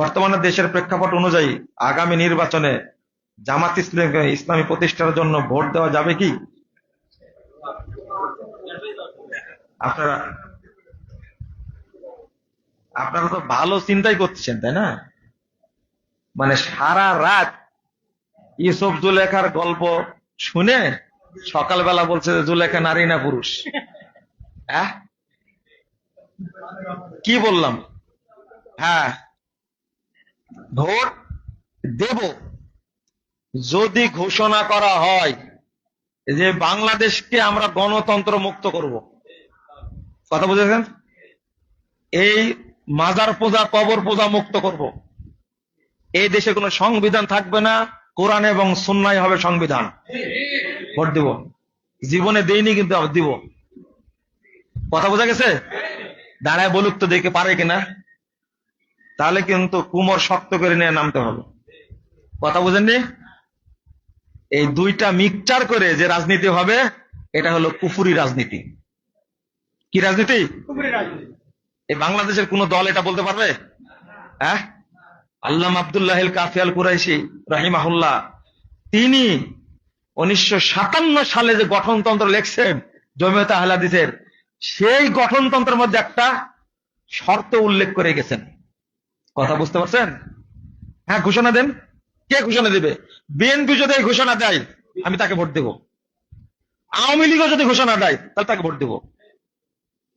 বর্তমানে দেশের প্রেক্ষাপট অনুযায়ী আগামী নির্বাচনে জামাত ইসলামী প্রতিষ্ঠার জন্য ভোট দেওয়া যাবে কি? আপনারা আপনারা তো ভালো চিন্তাই করছেন, তাই না? মানে সারা রাত ইসব জুলেখার গল্প শুনে সকালবেলা বলছে যে জুলেখা নারী না পুরুষ? হ্যাঁ? কি বললাম? হ্যাঁ। ভোট দেব। যদি ঘোষণা করা হয় যে বাংলাদেশকে আমরা গণতন্ত্র মুক্ত করব। কথা বুঝেছেন? এই মাজার পূজা, কবর পূজা মুক্ত করব। এই দেশে কোনো সংবিধান থাকবে না। কোরআন এবং সুন্নাই হবে সংবিধান। ভোট দিব। জীবনে দেইনি কিন্তু দিব। কথা বোঝা গেছে? দাঁড়ায় বলুক তো দেখে পারে কিনা। তাহলে কিন্তু কুমোর শক্ত করে নিয়ে নামতে হবে। কথা বুঝেননি? এই দুইটা মিক্সচার করে যে রাজনীতি হবে এটা হলো কুফুরি রাজনীতি। কি রাজনীতি? এই বাংলাদেশের কোন দল এটা বলতে পারবে? হ্যাঁ? আল্লাহ আব্দুল্লাহ কাফিয়াল কুরাইশি রাহিমাহুল্লাহ তিনি উনিশশো সাতান্ন সালে যে গঠনতন্ত্র লেখছেন জমিয়ত আহলাদিসের সেই গঠনতন্ত্রের মধ্যে একটা শর্ত উল্লেখ করে গেছেন। কথা বুঝতে পারছেন? হ্যাঁ ঘোষণা দেন। কে ঘোষণা দেবে? বিএনপি যদি ঘোষণা দেয়, আমি তাকে ভোট দেব। আওয়ামী লীগও যদি ঘোষণা দেয়, তাহলে তাকে ভোট দেব।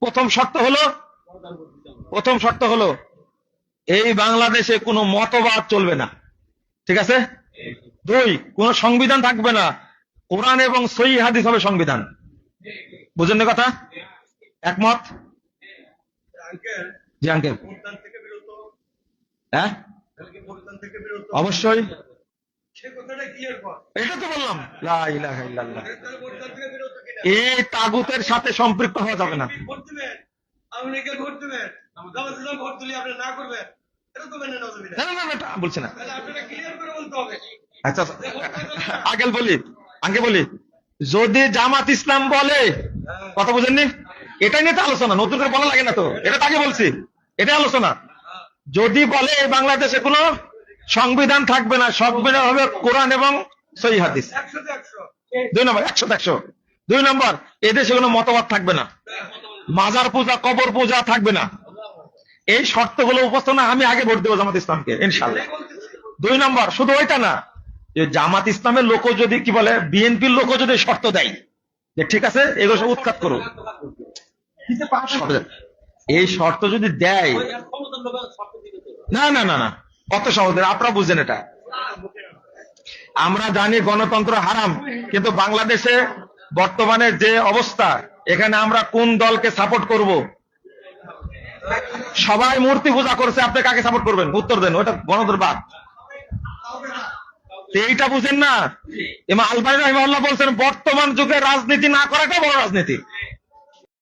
প্রথম শর্ত হলো, প্রথম শর্ত হলো, এই বাংলাদেশে কোনো মতবাদ চলবে না। ঠিক আছে? দুই, কোন সংবিধান থাকবে না। কোরআন এবং সই হাদিস হবে সংবিধান। বুঝেন না কথা? একমত? জি আঙ্কেল হ্যাঁ? অবশ্যই। এটা তো বললাম এই তাগুতের সাথে সম্পৃক্ত হওয়া যাবে না। না এটা এটা আচ্ছা আগেল বলি, আগে বলি। যদি জামাত ইসলাম বলে, কথা বুঝেননি? এটাই নিয়ে তো আলোচনা, নতুন করে বলা লাগে না তো। এটা তাকে বলছি। এটাই আলোচনা। যদি বলে এই বাংলাদেশে কোনো সংবিধান থাকবে না সংবিধান হবে কোরআন এবং সহি হাদিস। দুই নম্বর, একশো একশো। দুই নম্বর এদেশে কোনো মতবাদ থাকবে না। মাজার পূজা, কবর পূজা থাকবে না। এই শর্তগুলো উপস্থাপনা আমি আগে ভোট দেবো জামাত ইসলামকে ইনশাল্লাহ দুই নম্বর, শুধু ওইটা না, যে জামাত ইসলামের লোক যদি কি বলে, বিএনপির লোক যদি শর্ত দেয়, যে ঠিক আছে, এগুলো সব উৎখাত করো শর্ত- এই শর্ত যদি দেয় না না না না। কত সহজ, আপনারা বুঝছেন এটা। আমরা জানি গণতন্ত্র হারাম, কিন্তু বাংলাদেশে বর্তমানে যে অবস্থা, এখানে আমরা কোন দলকে সাপোর্ট করব? সবাই মূর্তি পূজা করছে, আপনি কাকে সাপোর্ট করবেন? উত্তর দেন, ওটা গণতন্ত্র বাদ। এইটা বুঝেন না? এমা আলবানি রহিমাল্লাহ বলছেন, বর্তমান যুগে রাজনীতি না করাটা বড় রাজনীতি।